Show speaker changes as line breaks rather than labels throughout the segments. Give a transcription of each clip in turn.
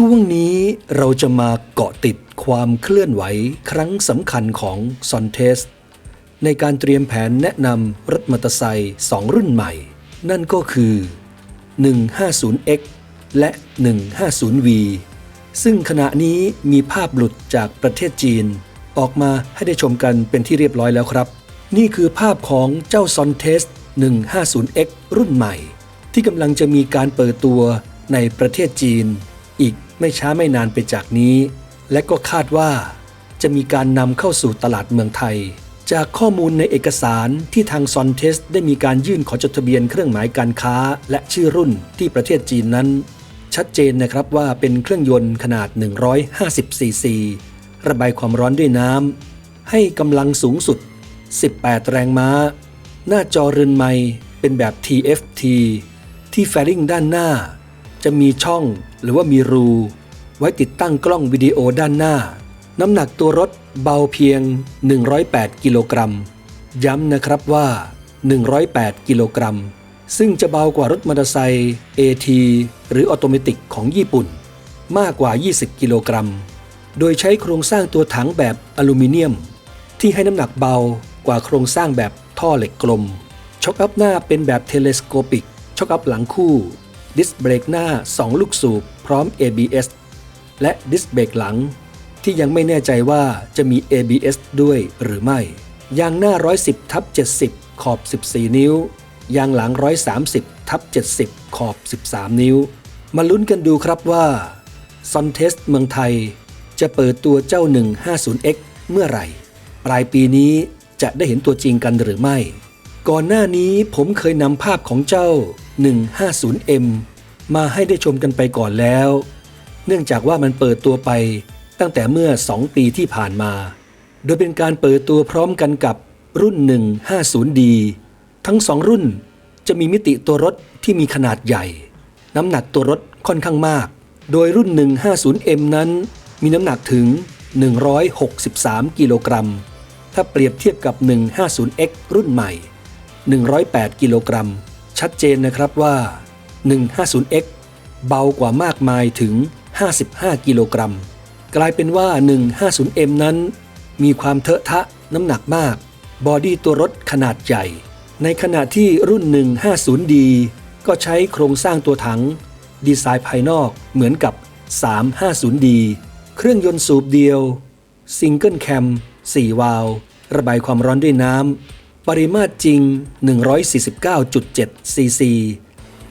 ช่วงนี้เราจะมาเกาะติดความเคลื่อนไหวครั้งสำคัญของ s o n t e s ในการเตรียมแผนแนะนำรถมอเตอร์ไซค์2รุ่นใหม่ นั่นก็คือ 150X และ 150V ซึ่งขณะนี้มีภาพหลุดจากประเทศจีน ออกมาให้ได้ชมกันเป็นที่เรียบร้อยแล้วครับ นี่คือภาพของเจ้า s o n t e s 150X รุ่นใหม่ ที่กำลังจะมีการเปิดตัวในประเทศจีนอีก ไม่ช้าไม่นานไปจากนี้ และก็คาดว่าจะมีการนำเข้าสู่ตลาดเมืองไทย จากข้อมูลในเอกสารที่ทางซอนเทสได้มีการยื่นขอจดทะเบียนเครื่องหมายการค้าและชื่อรุ่นที่ประเทศจีนนั้น ชัดเจนนะครับว่าเป็นเครื่องยนต์ขนาด 150 ซีซี ระบายความร้อนด้วยน้ำ ให้กำลังสูงสุด 18 แรงม้า หน้าจอเรือนไม้เป็นแบบ TFT ที่แฟริงด้านหน้า จะมีช่องหรือว่ามีรู ไว้ติดตั้งกล้องวิดีโอด้านหน้า น้ำหนักตัวรถเบาเพียง 108 กิโลกรัม ย้ำนะครับว่า 108 กิโลกรัม ซึ่งจะเบากว่ารถมอเตอร์ไซค์ AT หรือออโตเมติกของญี่ปุ่น มากกว่า 20 กิโลกรัม โดยใช้โครงสร้างตัวถังแบบอลูมิเนียม ที่ให้น้ำหนักเบากว่าโครงสร้างแบบท่อเหล็กกลม ช็อคอัพหน้าเป็นแบบเทเลสโคปิก ช็อคอัพหลังคู่ ดิสเบรกหน้า 2 ลูกสูบพร้อม ABS และดิสเบรกหลัง ที่ยังไม่แน่ใจว่าจะมี ABS ด้วยหรือไม่ ยางหน้า 110ทับ70 ขอบ 14 นิ้ว ยางหลัง 130ทับ70 ขอบ 13 นิ้ว มาลุ้นกันดูครับว่าซอนเทสเมืองไทย จะเปิดตัวเจ้า 150X เมื่อไหร่ ปลายปีนี้จะได้เห็นตัวจริงกันหรือไม่ ก่อนหน้านี้ผมเคยนำภาพของเจ้า 150M มาให้ได้ชมกันไปก่อนแล้ว เนื่องจากว่ามันเปิดตัวไปตั้งแต่เมื่อ 2 ปีที่ผ่านมา โดยเป็นการเปิดตัวพร้อมกันกับรุ่น 150D ทั้ง 2 รุ่นจะมีมิติตัวรถที่มีขนาดใหญ่ น้ำหนักตัวรถค่อนข้างมาก โดยรุ่น 150M นั้นมีน้ำหนักถึง 163 กิโลกรัม ถ้าเปรียบเทียบกับ 150X รุ่นใหม่ 108 กิโลกรัม ชัดเจนนะครับว่า 150X เบากว่ามากมายถึง 55 กิโลกรัม กลายเป็นว่า 150M นั้น มีความเทอะทะน้ำหนักมาก บอดี้ตัวรถขนาดใหญ่ ในขณะที่รุ่น 150D ก็ใช้โครงสร้างตัวถัง ดีไซน์ภายนอกเหมือนกับ 350D เครื่องยนต์สูบเดียวซิงเกิลแคม4วาล์วระบายความร้อนด้วยน้ำ ปริมาตรจริง 149.7 ซีซี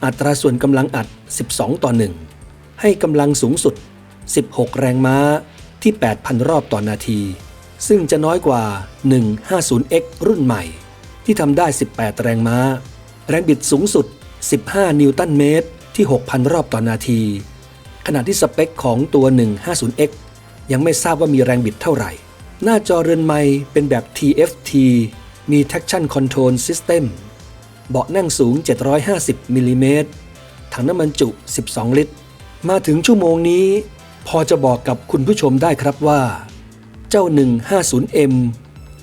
อัตราส่วนกำลังอัด 12 ต่อ 1 ให้กำลังสูงสุด 16 แรงม้าที่ 8,000 รอบต่อนาที ซึ่งจะน้อยกว่า 150X รุ่นใหม่ ที่ทำได้ 18 แรงม้า แรงบิดสูงสุด 15 นิวตันเมตรที่ 6,000 รอบต่อนาที ขณะที่สเปคของตัว 150X ยังไม่ทราบว่ามีแรงบิดเท่าไหร่ หน้าจอเรือนไม้เป็นแบบ TFT มี Traction Control System เบาะนั่งสูง 750มิลลิเมตรถังน้ำมันจุ 12 ลิตร มาถึงชั่วโมงนี้ พอจะบอกกับคุณผู้ชมได้ครับว่า เจ้า 150M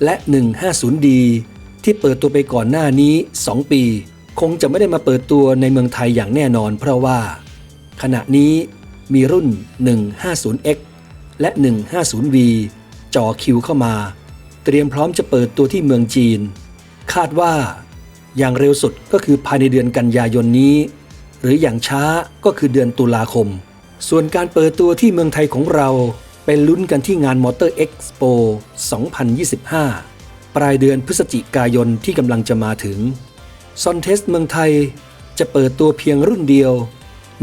และ 150D ที่เปิดตัวไปก่อนหน้านี้ 2 ปี คงจะไม่ได้มาเปิดตัวในเมืองไทยอย่างแน่นอน เพราะว่า ขณะนี้มีรุ่น 150X และ 150V จ่อคิวเข้ามา เตรียมพร้อมจะเปิดตัวที่เมืองจีน คาดว่า อย่างเร็วสุดก็คือภายในเดือนกันยายนนี้ หรืออย่างช้าก็คือเดือนตุลาคม ส่วนการเปิดตัวที่เมืองไทยของเราเป็นลุ้นกันที่งานมอเตอร์เอ็กซ์โป2025 ปลายเดือนพฤศจิกายนที่กำลังจะมาถึงซอนเทสเมืองไทยจะเปิดตัวเพียงรุ่นเดียว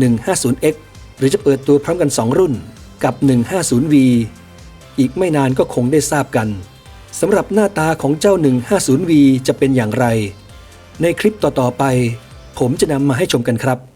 150X หรือจะเปิดตัวพร้อมกัน 2 รุ่นกับ 150V อีกไม่นานก็คงได้ทราบกัน สำหรับหน้าตาของเจ้า 150V จะเป็นอย่างไร ในคลิปต่อ ๆ ไป ผมจะนำมาให้ชมกันครับ